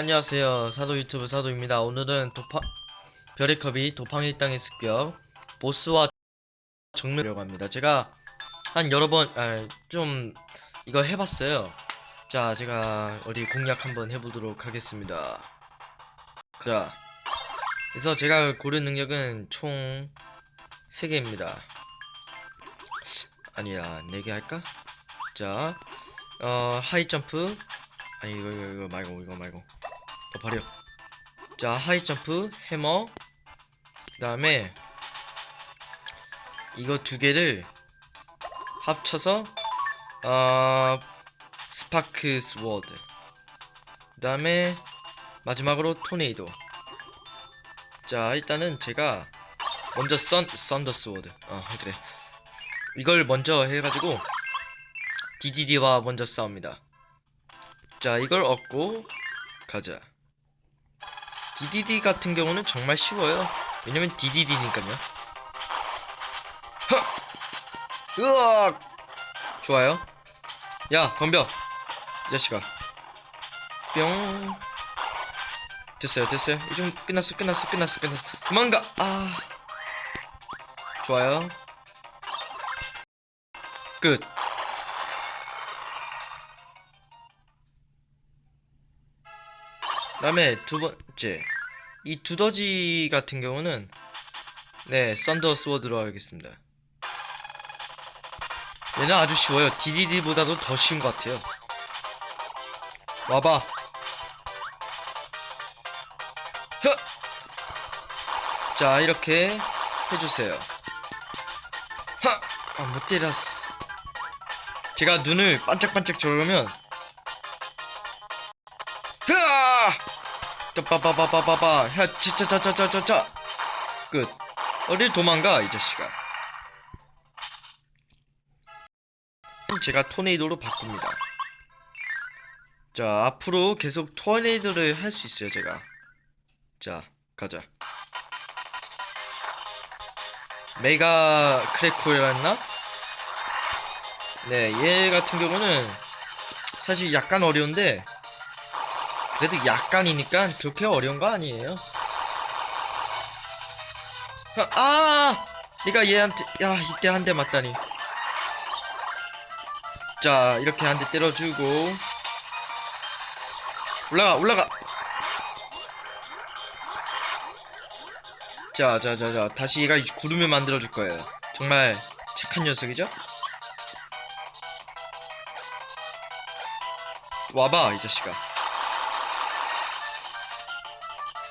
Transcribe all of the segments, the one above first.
안녕하세요. 사도 유튜브 사도입니다. 오늘은 도파 별의 컵이 도팡이 땅의 습격 보스와 정면이라고 합니다. 제가 한 여러 번좀 이거 해봤어요. 자 제가 어디 공략 한번 해보도록 하겠습니다. 자 그래서 제가 고른 능력은 총 3개입니다. 아니야 4개 할까? 자 어, 하이 점프. 아니 이거 이거 이거 말고 이거 말고 더 버려 자 하이 점프 해머. 그 다음에 이거 두 개를 합쳐서 어 스파크 스워드. 그 다음에 마지막으로 토네이도. 자 일단은 제가 먼저 썬 썬더 스워드. 어 그래. 이걸 먼저 해가지고 DDD와 먼저 싸웁니다. 자 이걸 얻고 가자 DDD 같은 경우는 정말 쉬워요. 왜냐면 DDD니까요. 으악! 좋아요. 야 덤벼. 이 자식아. 뿅. 됐어요 됐어요. 이좀 끝났어 끝났어 끝났어 끝났어. 도망가. 아. 좋아요. 끝. 다음에 두 번째 이 두더지 같은 경우는 네 썬더 스워드로 하겠습니다. 얘는 아주 쉬워요. DDD보다도 더 쉬운 것 같아요. 와봐. 혀! 자 이렇게 해주세요. 하! 아, 못 때렸어. 제가 눈을 반짝반짝 저으면 빠빠빠빠빠빠 야 차차차차차차 끝. 어딜 도망가 이 자식아. 제가 토네이도로 바꿉니다. 자 앞으로 계속 토네이도를 할 수 있어요 제가. 자 가자. 메가 크래코였나? 네, 얘 같은 경우는 사실 약간 어려운데 그래도 약간이니까 그렇게 어려운 거 아니에요. 아! 내가 얘한테 야 이때 한 대 맞다니. 자 이렇게 한 대 때려주고 올라가 올라가. 자, 자, 자, 자, 다시 얘가 구름을 만들어 줄 거예요. 정말 착한 녀석이죠? 와봐, 이 자식아.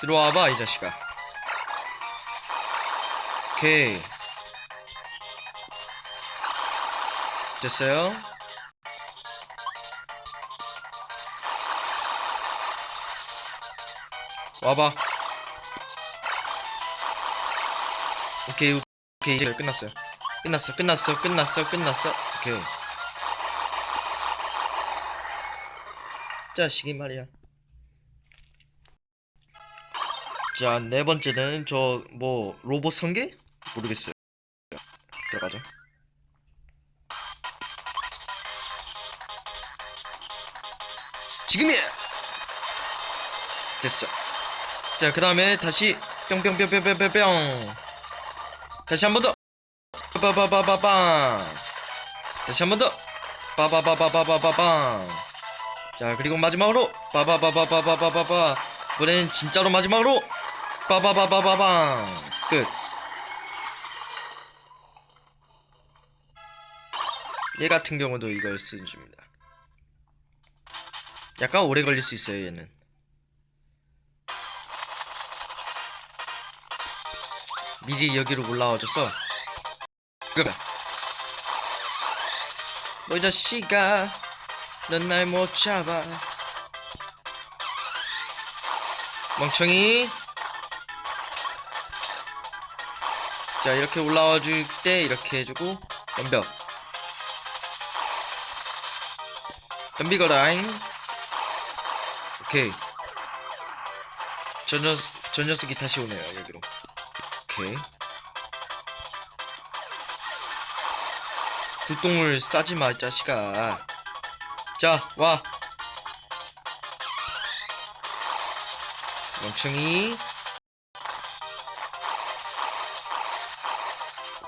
들어와봐, 이 자식아. 오케이. 됐어요? 와봐. 오케이 오케이 이제 끝났어요 끝났어 끝났어 끝났어 끝났어 오케이 자식이 말이야 자 네 번째는 저 뭐 로봇 성계 모르겠어요 들어가죠 지금이야 됐어 자 그 다음에 다시 뿅뿅뿅뿅뿅뿅뿅 다시 한 번 더. 빠바바바바방. 다시 한 번 더. 빠바바바바바바방. 자, 그리고 마지막으로 빠바바바바바바바. 이번엔 진짜로 마지막으로 빠바바바바방. 끝. 얘 같은 경우도 이걸 쓰는 중입니다. 약간 오래 걸릴 수 있어요, 얘는. 미리 여기로 올라와줘서 그래 뭐이 자식아 넌 날 못 잡아 멍청이 자 이렇게 올라와 줄 때 이렇게 해주고 덤벼 덤비거라잉 오케이 저, 녀, 저 녀석이 다시 오네요 여기로 오케이. 불똥을 싸지 마, 이 자식아. 자, 와. 멍청이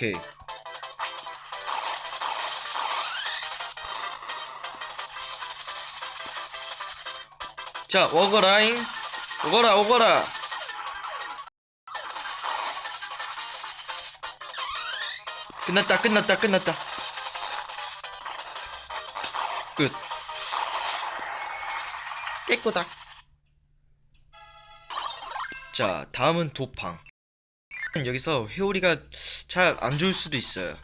오케이. 자 오거라잉. 오거라 오거라. 끝났다 끝났다 끝났다. 끝. 깨꼬닥 자 다음은 도팡. 여기서 회오리가 잘 안 좋을 수도 있어요.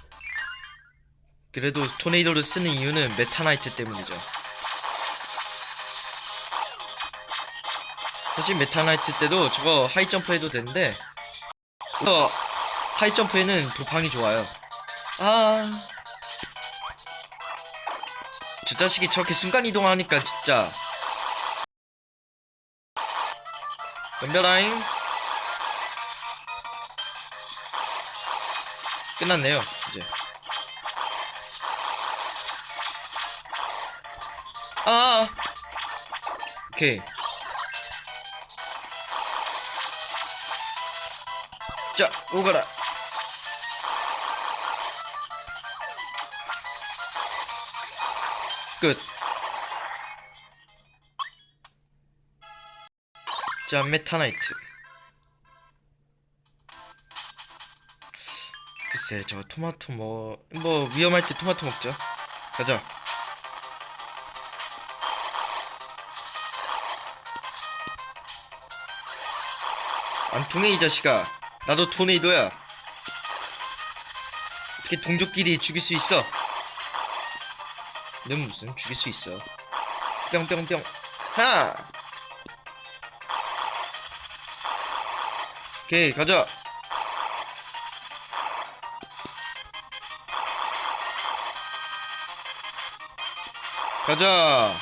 그래도 토네이도를 쓰는 이유는 메타나이트 때문이죠. 사실 메타나이트 때도 저거 하이점프 해도 되는데 어, 하이점프에는 도팡이 좋아요. 아... 저 자식이 저렇게 순간이동하니까 진짜. 덤벼라잉 끝났네요. 이제. 아 오케이. 자 오거라. 끝. 자, 메타나이트. 글쎄, 저 토마토 뭐, 뭐, 위험할 때 토마토 먹죠. 가자. 안 통해, 이 자식아. 나도 토네이도야. 어떻게 동족끼리 죽일 수 있어? 넌 무슨 죽일 수 있어 뿅뿅뿅 하 오케이 가자 가자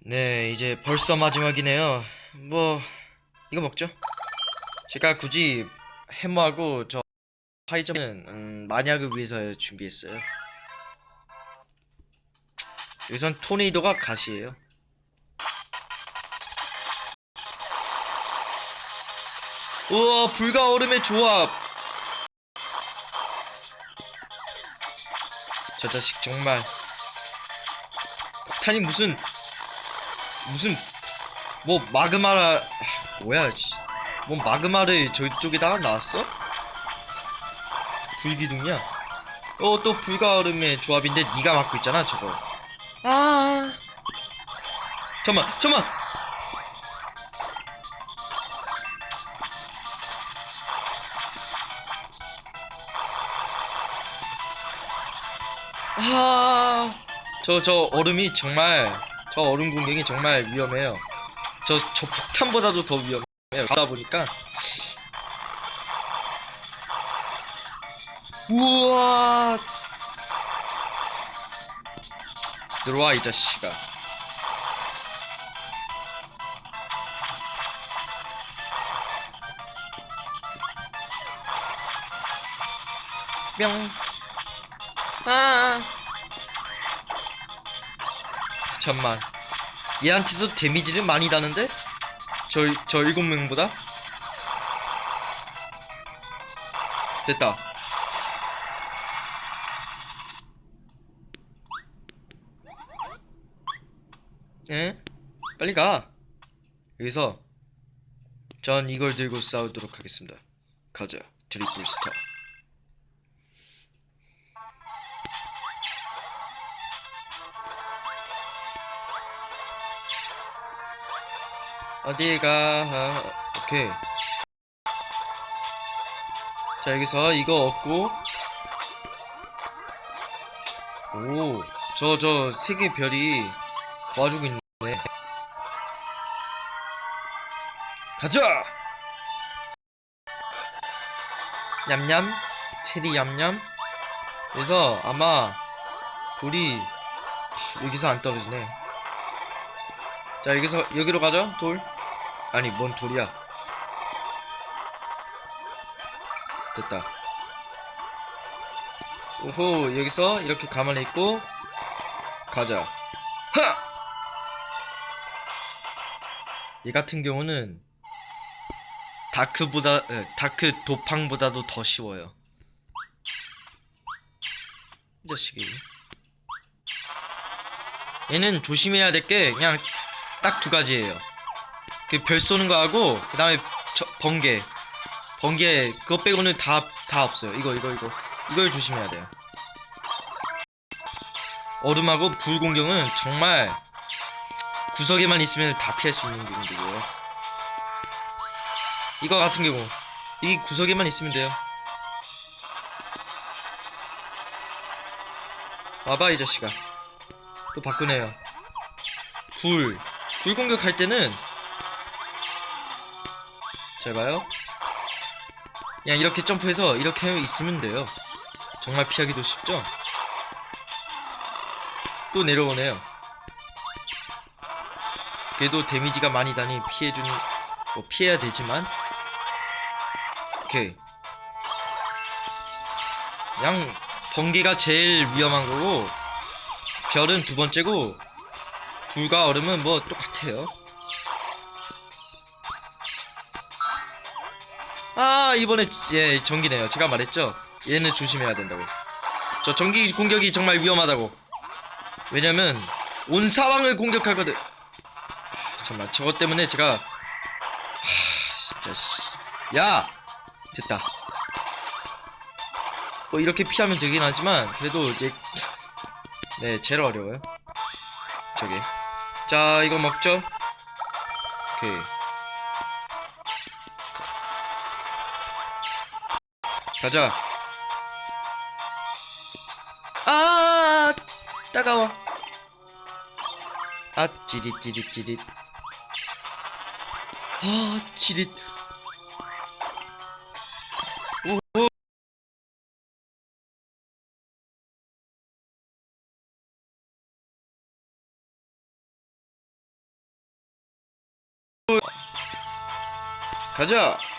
네 이제 벌써 마지막이네요 뭐 이거 먹죠 제가 굳이 해머하고 저 파이점은 음, 만약을 위해서 준비했어요. 여기선 토네이도가 가시예요. 우와 불과 얼음의 조합. 저 자식 정말 폭탄이 무슨 무슨 뭐 마그마라 아, 뭐야 씨. 뭔 마그마를 저쪽에다가 놨어? 불기둥이야. 어, 또 불과 얼음의 조합인데 네가 맡고 있잖아, 저거. 아. 잠만, 잠만. 아. 저, 저 얼음이 정말, 저 얼음 공격이 정말 위험해요. 저, 저 폭탄보다도 더 위험해. 가다 보니까 우와 들어와 이 자식아 뿅 아. 잠만 얘한테서 데미지를 많이 다는데? 저, 저 일곱 명보다? 됐다. 에? 빨리 가. 여기서 전 이걸 들고 싸우도록 하겠습니다. 가자, 트리플 스타. 어디가? 아, 오케이. 자 여기서 이거 얻고 오, 저 저 세 개 별이 도와주고 있네. 가자. 냠냠 체리 냠냠. 그래서 아마 돌이 여기서 안 떨어지네. 자 여기서 여기로 가죠 돌. 아니 뭔 돌이야. 됐다. 오호 여기서 이렇게 가만히 있고 가자. 하! 이 같은 경우는 다크보다 에, 다크 도팡보다도 더 쉬워요. 이 자식이. 얘는 조심해야 될 게 그냥 딱 두 가지예요. 그 별 쏘는 거 하고 그다음에 저, 번개. 번개 그거 빼고는 다 다 없어요. 이거 이거 이거 이걸 조심해야 돼요. 얼음하고 불 공격은 정말 구석에만 있으면 다 피할 수 있는 공격이에요. 이거 같은 경우 이 구석에만 있으면 돼요. 와봐 이 자식아. 또 바꾸네요. 불. 불 공격할 때는 잘 봐요. 그냥 이렇게 점프해서 이렇게 있으면 돼요. 정말 피하기도 쉽죠? 또 내려오네요. 그래도 데미지가 많이 다니 피해주는 뭐 피해야 되지만 오케이 그냥 번개가 제일 위험한 거고 별은 두 번째고 불과 얼음은 뭐 똑같아요. 아 이번에 예 전기네요. 제가 말했죠. 얘는 조심해야 된다고. 저 전기 공격이 정말 위험하다고. 왜냐면 온 사방을 공격하거든. 잠깐만 저것 때문에 제가 하, 진짜 씨. 야 됐다. 뭐 이렇게 피하면 되긴 하지만 그래도 이제 네 제일 어려워요. 저기 자 이거 먹죠. 오케이. 가자. 아 따가워. 아 찌릿 찌릿 찌릿. 아 찌릿. 가자.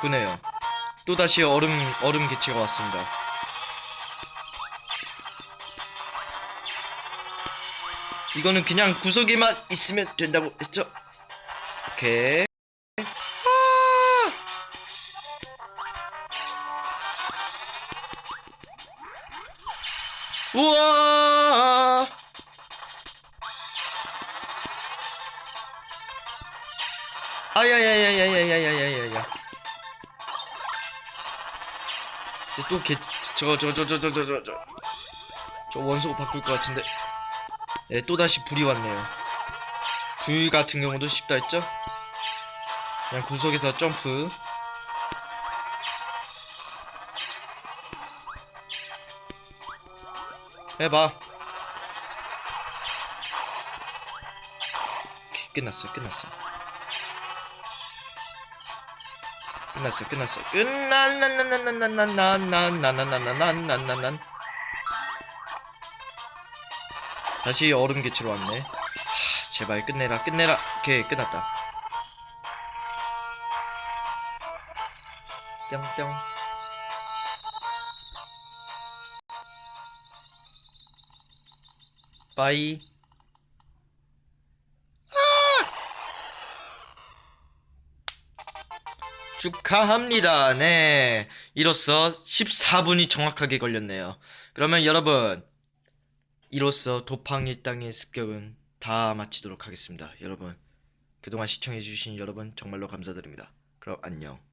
바꾸네요. 또 다시 얼음 얼음 개체가 왔습니다. 이거는 그냥 구석에만 있으면 된다고 했죠? 오케이. 아! 우와! 아야야야야야야야야야 또 개, 저거, 저거, 저거, 저거, 저거, 저거, 저거. 저 원소 바꿀 것 같은데. 네, 또 다시 불이 왔네요. 불 같은 경우도 쉽다 했죠? 그냥 구석에서 점프. 해봐. 끝났어, 끝났어. 끝났어, 끝났어. 끝난난난난난난난난난난난난난 다시 얼음 개체로 왔네. 하, 제발 끝내라, 끝내라. 오케이, 끝났다. 뿅뿅. 빠이. 축하합니다. 네. 이로써 14분이 정확하게 걸렸네요. 그러면 여러분, 이로써 도팡 일당의 습격은 다 마치도록 하겠습니다. 여러분, 그동안 시청해주신 여러분 정말로 감사드립니다. 그럼 안녕.